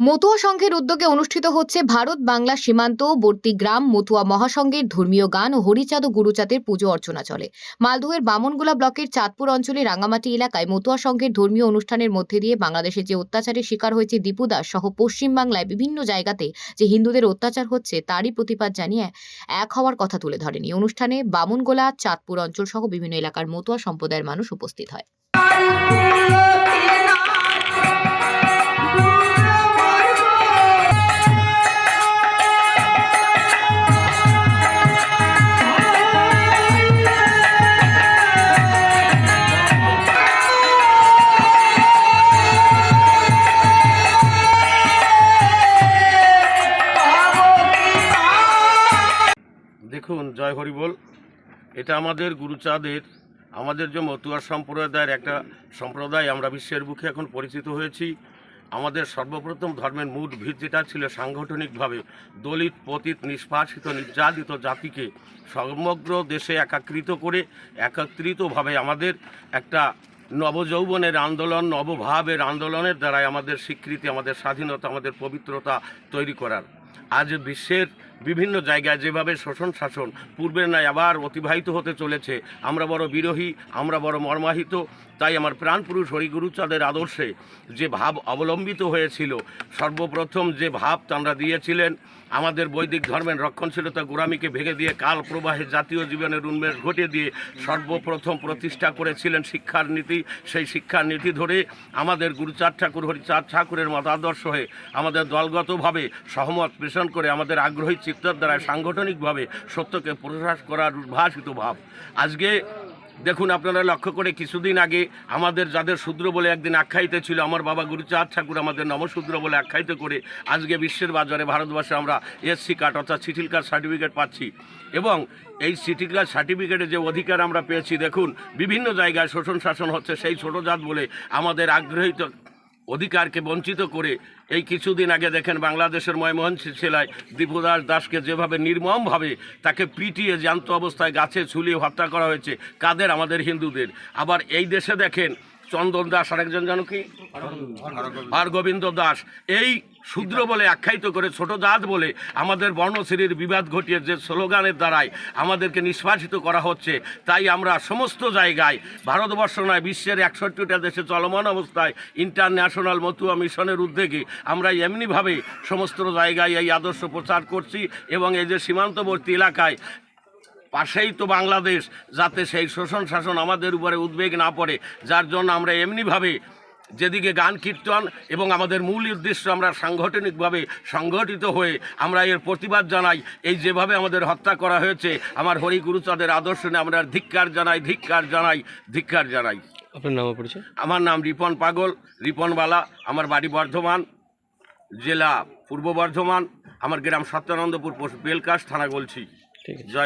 মতুয়া সংঘের উদ্যোগে অনুষ্ঠিত হচ্ছে ভারত বাংলা সীমান্তবর্তী গ্রাম মতুয়া মহাসংঘের ধর্মীয় গান ও হরিচাঁদ ও গুরুচাঁদের পুজো অর্চনা চলে। মালদহের বামনগোলা ব্লকের চাঁদপুর অঞ্চলে রাঙামাটি এলাকায় মতুয়া সংঘের ধর্মীয় অনুষ্ঠানের মধ্যে দিয়ে বাংলাদেশে যে অত্যাচারের শিকার হয়েছে দীপু দাস সহ পশ্চিমবাংলায় বিভিন্ন জায়গাতে যে হিন্দুদের অত্যাচার হচ্ছে তারই প্রতিবাদ জানিয়ে এক হওয়ার কথা তুলে ধরেন। এই অনুষ্ঠানে বামনগোলা, চাঁদপুর অঞ্চল সহ বিভিন্ন এলাকার মতুয়া সম্প্রদায়ের মানুষ উপস্থিত হয়। জয় হরি বল। এটা আমাদের গুরুচাঁদের, আমাদের যে মতুয়া সম্প্রদায়ের একটা সম্প্রদায়, আমরা বিশ্বের বুকে এখন পরিচিত হয়েছি। আমাদের সর্বপ্রথম ধর্মের মূল ভিত যেটা ছিল সাংগঠনিকভাবে দলিত, পতিত নিষ্পাসিত নির্যাতিত জাতিকে সমগ্র দেশে একাকৃত করে, একত্রিতভাবে আমাদের একটা নবযৌবনের আন্দোলন, নবভাবের আন্দোলনের দ্বারাই আমাদের স্বীকৃতি, আমাদের স্বাধীনতা, আমাদের পবিত্রতা তৈরি করার। আজ বিশ্বের বিভিন্ন জায়গায় যেভাবে শোষণ শাসন পূর্বের ন্যায় আবার অতিবাহিত হতে চলেছে। আমরা বড় বিরোহী, আমরা বড় মর্মাহিত। তাই আমার প্রাণপুরুষ হরিগুরুচাঁদের আদর্শে যে ভাব অবলম্বিত হয়েছিল, সর্বপ্রথম যে ভাব তাঁরা দিয়েছিলেন, আমাদের বৈদিক ধর্মের রক্ষণশীলতা গোড়ামিকে ভেঙে দিয়ে কাল প্রবাহে জাতীয় জীবনের উন্মেষ ঘটিয়ে দিয়ে সর্বপ্রথম প্রতিষ্ঠা করেছিলেন শিক্ষার নীতি। সেই শিক্ষার নীতি ধরে আমাদের গুরুচাঁদ ঠাকুর, হরিচাঁদ ঠাকুরের মতাদর্শ হয়ে আমাদের দলগতভাবে সহমত পেষণ করে আমাদের আগ্রহী চিত্তর দ্বারা সাংগঠনিকভাবে সত্যকে প্রকাশ করার উদ্ভাসিত ভাব। আজকে দেখুন, আপনারা লক্ষ্য করে কিছুদিন আগে আমাদের যাদের শূদ্র বলে একদিন আখ্যায়িত ছিল, আমার বাবা গুরুচাঁদ ঠাকুর আমাদের নমশূদ্র বলে আখ্যায়িত করে আজকে বিশ্বের বাজারে ভারতবর্ষে আমরা এসসি কার্ড অর্থাৎ সিটিল কার্ড সার্টিফিকেট পাচ্ছি। এবং এই সিটিল কার্ড সার্টিফিকেটের যে অধিকার আমরা পেয়েছি, দেখুন, বিভিন্ন জায়গায় শোষণ শাসন হচ্ছে, সেই ছোটো জাত বলে আমাদের আগ্রহিত অধিকারকে বঞ্চিত করে এই কিছুদিন আগে দেখেন বাংলাদেশের ময়মোহন জেলায় দীপুদাস দাসকে যেভাবে নির্মমভাবে তাকে পিটিয়ে জ্যান্ত অবস্থায় গাছে ঝুলিয়ে হত্যা করা হয়েছে, কাদের? আমাদের হিন্দুদের। আবার এই দেশে দেখেন চন্দন দাস আরেকজন জানো কি? আর গোবিন্দ দাস। এই শূদ্র বলে আখ্যায়িত করে, ছোট জাত বলে আমাদের বর্ণশ্রেণীর বিবাদ ঘটিয়ে যে স্লোগানের দ্বারাই আমাদেরকে নিষ্পাসিত করা হচ্ছে, তাই আমরা সমস্ত জায়গায়, ভারতবর্ষ নয়, বিশ্বের একষট্টিটা দেশে চলমান অবস্থায় ইন্টারন্যাশনাল মতুয়া মিশনের উদ্যোগে আমরা এমনিভাবে সমস্ত জায়গায় এই আদর্শ প্রচার করছি এবং এই যে সীমান্তবর্তী এলাকায় পাশেই তো বাংলাদেশ যাতে সেই শোষণ শাসন আমাদের উপরে উদ্বেগ না পড়ে। যার জন্য আমরা এমনিভাবে যেদিকে গান কীর্তন এবং আমাদের মূল উদ্দেশ্য আমরা সাংগঠনিকভাবে সংগঠিত হয়ে আমরা এর প্রতিবাদ জানাই। এই যেভাবে আমাদের হত্যা করা হয়েছে আমার হরি গুরুচাঁদের আদর্শ নিয়ে আমরা ধিক্কার জানাই ধিক্কার জানাই ধিক্কার জানাই। আপনার নাম পরিচয়? আমার নাম রিপন পাগল রিপনবালা আমার বাড়ি বর্ধমান জেলা পূর্ব বর্ধমান আমার গ্রাম সত্যানন্দপুর বেলকাশ থানা বলছি ঠিক আছে। জয়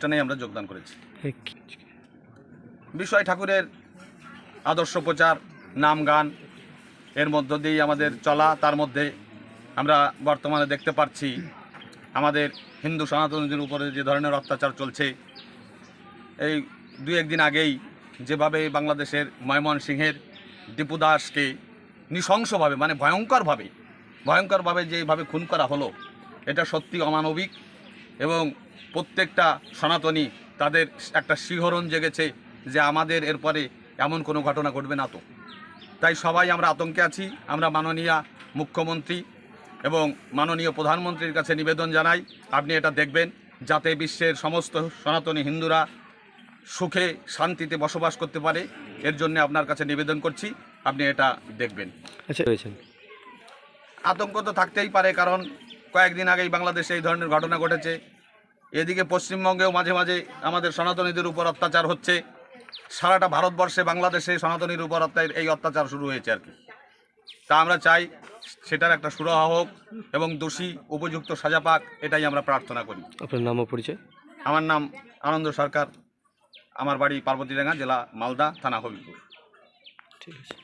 অনুষ্ঠানেই আমরা যোগদান করেছি। বিষয় ঠাকুরের আদর্শ প্রচার নাম গান এর মধ্য দিয়েই আমাদের চলা তার মধ্যে আমরা বর্তমানে দেখতে পাচ্ছি আমাদের হিন্দু সনাতনদের উপরে যে ধরনের অত্যাচার চলছে এই দুই একদিন আগেই যেভাবে বাংলাদেশের ময়মনসিংহের দীপু দাসকে নৃশংসভাবে মানে ভয়ঙ্করভাবে ভয়ঙ্করভাবে যেভাবে খুন করা হলো এটা সত্যি অমানবিক এবং প্রত্যেকটা সনাতনী তাদের একটা শিহরণ জেগেছে যে আমাদের এরপরে এমন কোনো ঘটনা ঘটবে না তো। তাই সবাই আমরা আতঙ্কে আছি আমরা মাননীয় মুখ্যমন্ত্রী এবং মাননীয় প্রধানমন্ত্রীর কাছে নিবেদন জানাই আপনি এটা দেখবেন যাতে বিশ্বের সমস্ত সনাতনী হিন্দুরা সুখে শান্তিতে বসবাস করতে পারে এর জন্য আপনার কাছে নিবেদন করছি আপনি এটা দেখবেন। আচ্ছা আতঙ্ক তো থাকতেই পারে কারণ কয়েকদিন আগেই বাংলাদেশে এই ধরনের ঘটনা ঘটেছে। এদিকে পশ্চিমবঙ্গেও মাঝে মাঝে আমাদের সনাতনীদের উপর অত্যাচার হচ্ছে। সারাটা ভারতবর্ষে বাংলাদেশে সনাতনীর উপর অত্যাচার এই অত্যাচার শুরু হয়েছে আর কি। তা আমরা চাই সেটার একটা সুরাহা হোক এবং দোষী উপযুক্ত সাজা পাক এটাই আমরা প্রার্থনা করি। আপনার নাম ও পরিচয়? আমার নাম আনন্দ সরকার। আমার বাড়ি পার্বতীডাঙ্গা জেলা মালদা থানা হবিপুর। ঠিক আছে.